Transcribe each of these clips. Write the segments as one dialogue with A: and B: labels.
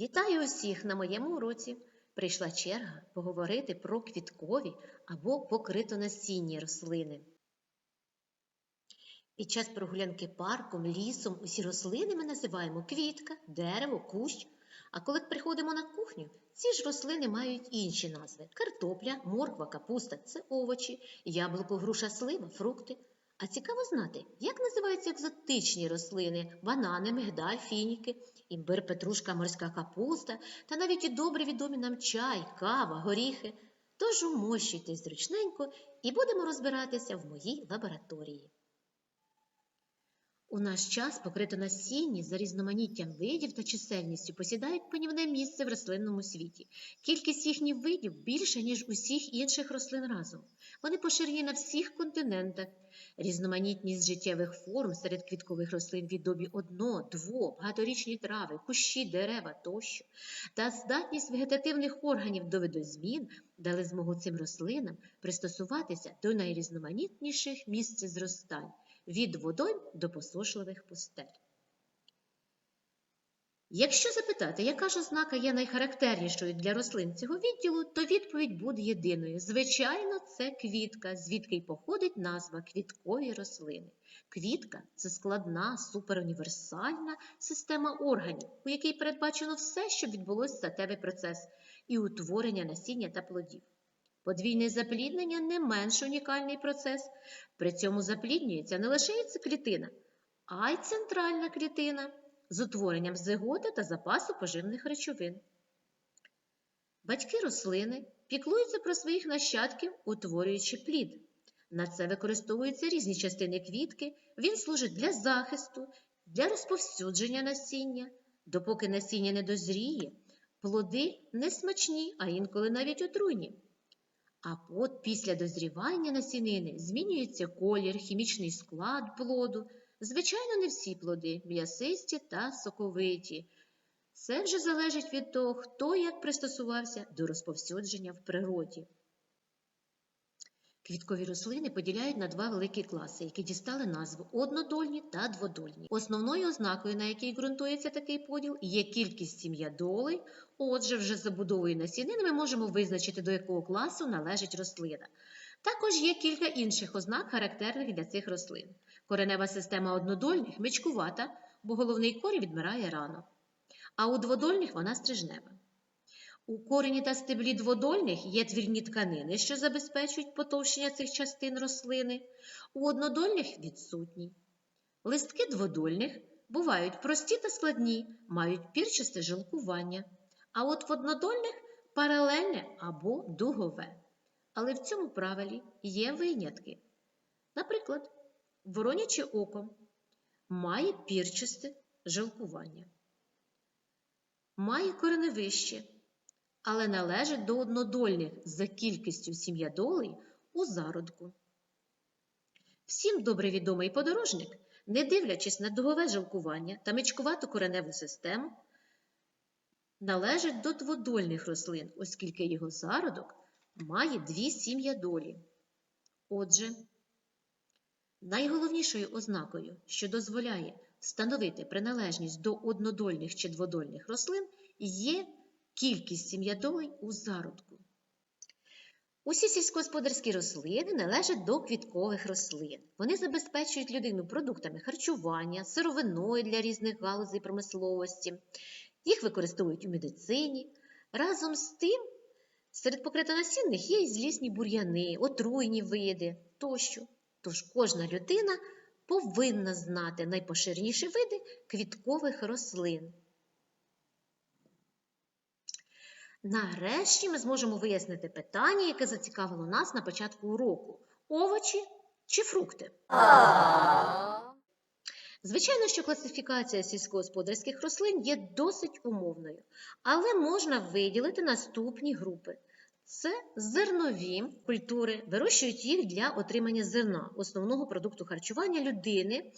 A: Вітаю усіх на моєму уроці. Прийшла черга поговорити про квіткові або покритонасінні рослини. Під час прогулянки парком, лісом усі рослини ми називаємо квітка, дерево, кущ. А коли приходимо на кухню, ці ж рослини мають інші назви: картопля, морква, капуста це овочі, яблуко, груша, слива, фрукти. А цікаво знати, як називаються екзотичні рослини: банани, мигдаль, фініки, імбир, петрушка, морська капуста та навіть і добре відомі нам чай, кава, горіхи. Тож умощуйтесь зручненько і будемо розбиратися в моїй лабораторії. У наш час покритонасінні за різноманіттям видів та чисельністю посідають панівне місце в рослинному світі. Кількість їхніх видів більша, ніж усіх інших рослин разом. Вони поширені на всіх континентах. Різноманітність життєвих форм серед квіткових рослин відомі одно, дво, багаторічні трави, кущі, дерева тощо. Та здатність вегетативних органів до видозмін дали змогу цим рослинам пристосуватися до найрізноманітніших місць зростань від водойм до посушливих пустель. Якщо запитати, яка ж ознака є найхарактернішою для рослин цього відділу, то відповідь буде єдиною. Звичайно, це квітка, звідки й походить назва квіткові рослини. Квітка це складна, суперуніверсальна система органів, у якій передбачено все, щоб відбулося статевий процес і утворення насіння та плодів. Подвійне запліднення не менш унікальний процес. При цьому запліднюється не лише яйцеклітина, а й центральна клітина з утворенням зиготи та запасу поживних речовин. Батьки рослини піклуються про своїх нащадків, утворюючи плід. На це використовуються різні частини квітки, він служить для захисту, для розповсюдження насіння. Допоки насіння не дозріє, плоди не смачні, а інколи навіть отруйні. А от після дозрівання насінини змінюється колір, хімічний склад плоду. Звичайно, не всі плоди м'ясисті та соковиті. Це вже залежить від того, хто як пристосувався до розповсюдження в природі. Квіткові рослини поділяють на два великі класи, які дістали назву однодольні та дводольні. Основною ознакою, на якій ґрунтується такий поділ, є кількість сім'ядолей. Отже, вже забудовою насінин ми можемо визначити, до якого класу належить рослина. Також є кілька інших ознак, характерних для цих рослин. Коренева система однодольних мечкувата, бо головний корінь відмирає рано, а у дводольних вона стрижнева. У корені та стеблі дводольних є твірні тканини, що забезпечують потовщення цих частин рослини, у однодольних відсутні. Листки дводольних бувають прості та складні, мають пірчасте жилкування, а от в однодольних паралельне або дугове. Але в цьому правилі є винятки. Наприклад, вороняче око має пірчасте жилкування, має кореневище але належить до однодольних за кількістю сім'ядолей у зародку. Всім добре відомий подорожник, не дивлячись на дугове жилкування та мечкувату кореневу систему, належить до дводольних рослин, оскільки його зародок має дві сім'ядолі. Отже, найголовнішою ознакою, що дозволяє встановити приналежність до однодольних чи дводольних рослин, є кількість сім'ядолей у зародку. Усі сільськогосподарські рослини належать до квіткових рослин. Вони забезпечують людину продуктами харчування, сировиною для різних галузей промисловості. Їх використовують у медицині. Разом з тим, серед покритонасінних є і злісні бур'яни, отруйні види тощо. Тож кожна людина повинна знати найпоширеніші види квіткових рослин. Нарешті ми зможемо вияснити питання, яке зацікавило нас на початку уроку: овочі чи фрукти. Звичайно, що класифікація сільськогосподарських рослин є досить умовною, але можна виділити наступні групи. Це зернові культури, вирощують їх для отримання зерна, основного продукту харчування людини,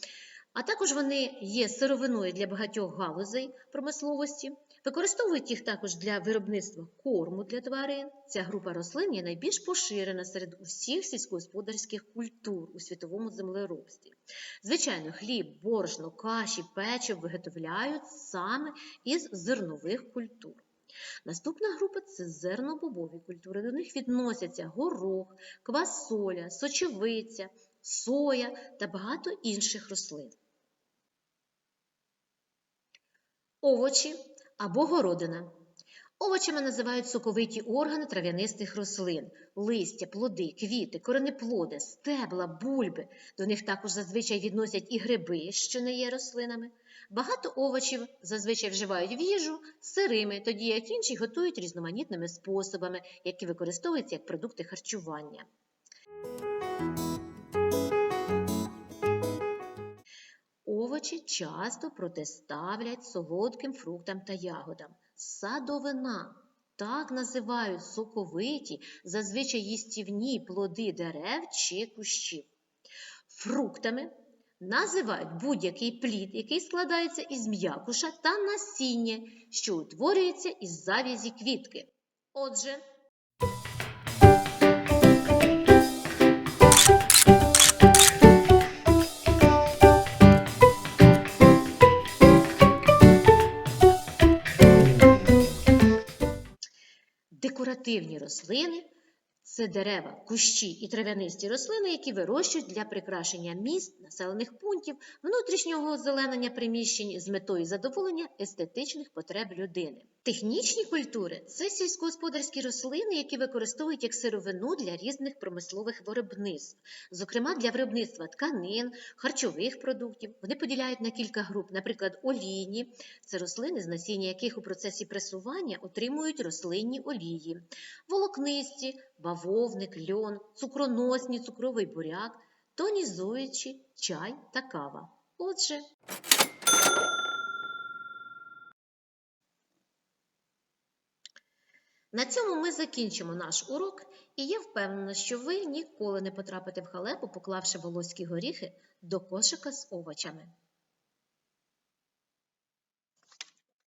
A: а також вони є сировиною для багатьох галузей промисловості. Використовують їх також для виробництва корму для тварин. Ця група рослин є найбільш поширена серед усіх сільськогосподарських культур у світовому землеробстві. Звичайно, хліб, борошно, каші, печиво виготовляють саме із зернових культур. Наступна група це зернобобові культури. До них відносяться горох, квасоля, сочевиця, соя та багато інших рослин. Овочі або городина. Овочами називають соковиті органи трав'янистих рослин, листя, плоди, квіти, коренеплоди, стебла, бульби. До них також зазвичай відносять і гриби, що не є рослинами. Багато овочів зазвичай вживають в їжу сирими, тоді як інші готують різноманітними способами, які використовуються як продукти харчування. Часто протиставлять солодким фруктам та ягодам. Садовина так називають соковиті, зазвичай їстівні плоди дерев чи кущів. Фруктами називають будь-який плід, який складається із м'якуша та насіння, що утворюється із завязі квітки. Отже, Декоративні рослини це дерева, кущі і трав'янисті рослини, які вирощують для прикрашення міст, населених пунктів, внутрішнього озеленення приміщень з метою задоволення естетичних потреб людини. Технічні культури це сільськогосподарські рослини, які використовують як сировину для різних промислових виробництв, зокрема для виробництва тканин, харчових продуктів. Вони поділяють на кілька груп, наприклад, олійні це рослини, з насіння яких у процесі пресування отримують рослинні олії, волокнисті, бавовник, льон, цукроносні, цукровий буряк, тонізуючі, чай та кава. Отже, на цьому ми закінчимо наш урок, і я впевнена, що ви ніколи не потрапите в халепу, поклавши волоські горіхи до кошика з овочами.